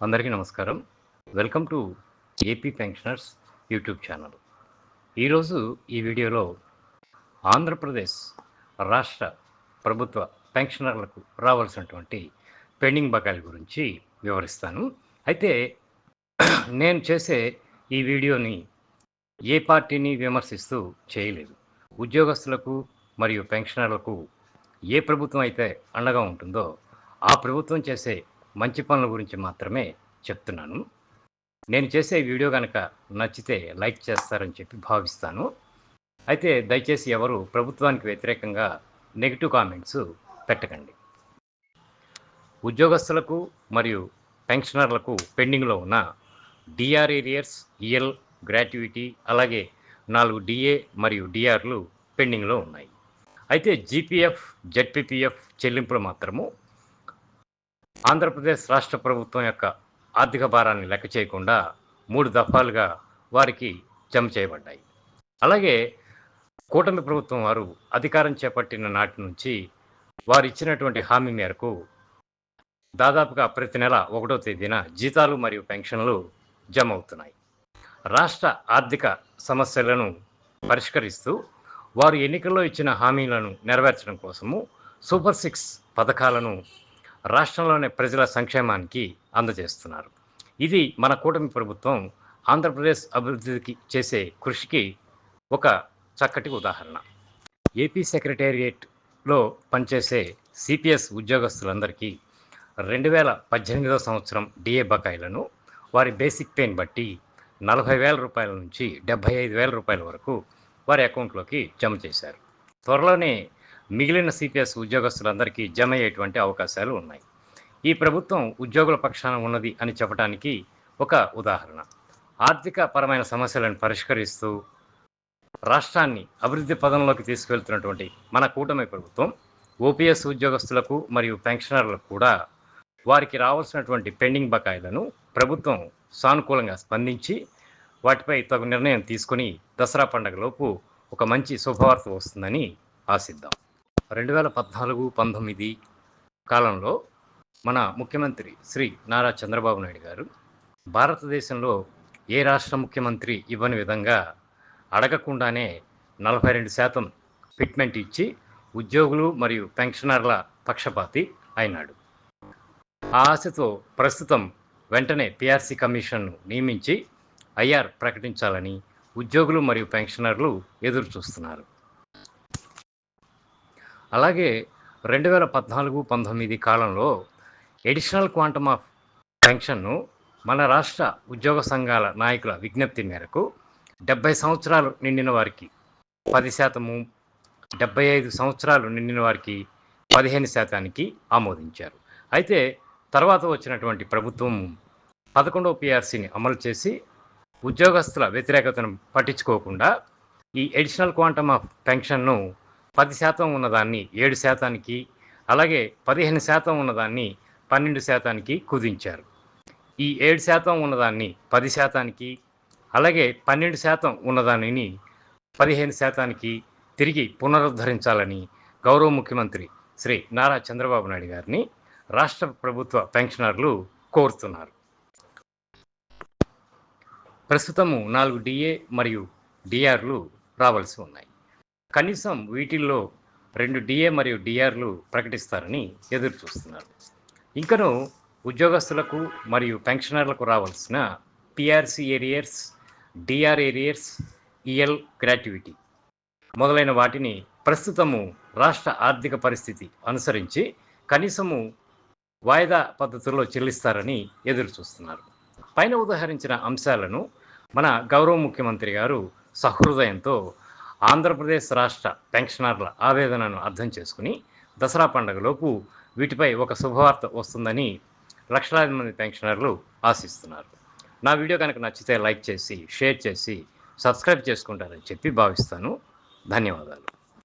అందరికీ నమస్కారం. Welcome to AP pensioners YouTube channel. ఈరోజు ఈ వీడియోలో ఆంధ్రప్రదేశ్ రాష్ట్ర ప్రభుత్వ పెన్షనర్లకు రావాల్సినటువంటి పెండింగ్ బకాయిల గురించి వివరిస్తాను. అయితే నేను చేసే ఈ వీడియోని ఏ పార్టీని విమర్శిస్తూ చేయలేదు. ఉద్యోగస్తులకు మరియు పెన్షనర్లకు ఏ ప్రభుత్వం అయితే అండగా ఉంటుందో ఆ ప్రభుత్వం చేసే మంచి పనుల గురించి మాత్రమే చెప్తున్నాను. నేను చేసే వీడియో కనుక నచ్చితే లైక్ చేస్తారని చెప్పి భావిస్తాను. అయితే దయచేసి ఎవరు ప్రభుత్వానికి వ్యతిరేకంగా నెగిటివ్ కామెంట్స్ పెట్టకండి. ఉద్యోగస్తులకు మరియు పెన్షనర్లకు పెండింగ్లో ఉన్న డిఆర్ ఏరియర్స్ ఈఎల్ గ్రాట్యుయిటీ అలాగే నాలుగు డిఏ మరియు డిఆర్లు పెండింగ్లో ఉన్నాయి. అయితే జీపీఎఫ్ జెడ్పీపీఎఫ్ చెల్లింపులు మాత్రము ఆంధ్రప్రదేశ్ రాష్ట్ర ప్రభుత్వం యొక్క ఆర్థిక భారాన్ని లెక్క చేయకుండా మూడు దఫాలుగా వారికి జమ చేయబడ్డాయి. అలాగే కూటమి ప్రభుత్వం వారు అధికారం చేపట్టిన నాటి నుంచి వారు ఇచ్చినటువంటి హామీ మేరకు దాదాపుగా ప్రతి నెల ఒకటో తేదీన జీతాలు మరియు పెన్షన్లు జమ అవుతున్నాయి. రాష్ట్ర ఆర్థిక సమస్యలను పరిష్కరిస్తూ వారు ఎన్నికల్లో ఇచ్చిన హామీలను నెరవేర్చడం కోసము సూపర్ సిక్స్ పథకాలను రాష్ట్రంలోని ప్రజల సంక్షేమానికి అందజేస్తున్నారు. ఇది మన కూటమి ప్రభుత్వం ఆంధ్రప్రదేశ్ అభివృద్ధికి చేసే కృషికి ఒక చక్కటి ఉదాహరణ. ఏపీ సెక్రటేరియట్లో పనిచేసే సిపిఎస్ ఉద్యోగస్తులందరికీ రెండు వేల పద్దెనిమిదవ సంవత్సరం డిఏ బకాయిలను వారి బేసిక్ పేని బట్టి నలభై వేల రూపాయల నుంచి డెబ్భై ఐదు వేల రూపాయల వరకు వారి అకౌంట్లోకి జమ చేశారు. త్వరలోనే మిగిలిన సిపిఎస్ ఉద్యోగస్తులందరికీ జమ అయ్యేటువంటి అవకాశాలు ఉన్నాయి. ఈ ప్రభుత్వం ఉద్యోగుల పక్షాన ఉన్నది అని చెప్పడానికి ఒక ఉదాహరణ. ఆర్థిక పరమైన సమస్యలను పరిష్కరిస్తూ రాష్ట్రాన్ని అభివృద్ధి పదంలోకి తీసుకెళ్తున్నటువంటి మన కూటమి ప్రభుత్వం ఓపీఎస్ ఉద్యోగస్తులకు మరియు పెన్షనర్లకు కూడా వారికి రావాల్సినటువంటి పెండింగ్ బకాయిలను ప్రభుత్వం సానుకూలంగా స్పందించి వాటిపై తగు నిర్ణయం తీసుకుని దసరా పండుగలోపు ఒక మంచి శుభవార్త వస్తుందని ఆశిద్దాం. రెండు వేల పద్నాలుగు పంతొమ్మిది కాలంలో మన ముఖ్యమంత్రి శ్రీ నారా చంద్రబాబు నాయుడు గారు భారతదేశంలో ఏ రాష్ట్ర ముఖ్యమంత్రి ఇవ్వని విధంగా అడగకుండానే నలభై రెండు శాతం ఫిట్మెంట్ ఇచ్చి ఉద్యోగులు మరియు పెన్షనర్ల పక్షపాతి అయినాడు. ఆ ఆశతో ప్రస్తుతం వెంటనే పిఆర్సీ కమిషన్ను నియమించి ఐఆర్ ప్రకటించాలని ఉద్యోగులు మరియు పెన్షనర్లు ఎదురు చూస్తున్నారు అలాగే రెండు వేల పద్నాలుగు పంతొమ్మిది కాలంలో ఎడిషనల్ క్వాంటమ్ ఆఫ్ పెన్షన్ను మన రాష్ట్ర ఉద్యోగ సంఘాల నాయకుల విజ్ఞప్తి మేరకు డెబ్బై సంవత్సరాలు నిండిన వారికి పది శాతము డెబ్బై ఐదు సంవత్సరాలు నిండిన వారికి పదిహేను శాతానికి ఆమోదించారు. అయితే తర్వాత వచ్చినటువంటి ప్రభుత్వం పదకొండవ పిఆర్సీని అమలు చేసి ఉద్యోగస్తుల వ్యతిరేకతను పట్టించుకోకుండా ఈ ఎడిషనల్ క్వాంటమ్ ఆఫ్ పెన్షన్ను పది శాతం ఉన్నదాన్ని ఏడు శాతానికి అలాగే పదిహేను శాతం ఉన్నదాన్ని పన్నెండు శాతానికి కుదించారు. ఈ ఏడు శాతం ఉన్నదాన్ని పది శాతానికి అలాగే పన్నెండు శాతం ఉన్నదానిని పదిహేను శాతానికి తిరిగి పునరుద్ధరించాలని గౌరవ ముఖ్యమంత్రి శ్రీ నారా చంద్రబాబు నాయుడు గారిని రాష్ట్ర ప్రభుత్వ పెన్షనర్లు కోరుతున్నారు. ప్రస్తుతము నాలుగు డిఏ మరియు డిఆర్లు రావాల్సి ఉన్నాయి. కనీసం వీటిల్లో రెండు డిఏ మరియు డిఆర్లు ప్రకటిస్తారని ఎదురు చూస్తున్నారు. ఇంకను ఉద్యోగస్తులకు మరియు పెన్షనర్లకు రావాల్సిన PRC arrears DR arrears EL gratuity మొదలైన వాటిని ప్రస్తుతము రాష్ట్ర ఆర్థిక పరిస్థితి అనుసరించి కనీసము వాయిదా పద్ధతుల్లో చెల్లిస్తారని ఎదురు చూస్తున్నారు. పైన ఉదాహరించిన అంశాలను మన గౌరవ ముఖ్యమంత్రి గారు సహృదయంతో ఆంధ్రప్రదేశ్ రాష్ట్ర పెన్షనర్ల ఆవేదనను అర్థం చేసుకుని దసరా పండుగలోపు వీటిపై ఒక శుభవార్త వస్తుందని లక్షలాది మంది పెన్షనర్లు ఆశిస్తున్నారు. నా వీడియో కనుక నచ్చితే లైక్ చేసి షేర్ చేసి సబ్స్క్రైబ్ చేసుకుంటారని చెప్పి భావిస్తాను. ధన్యవాదాలు.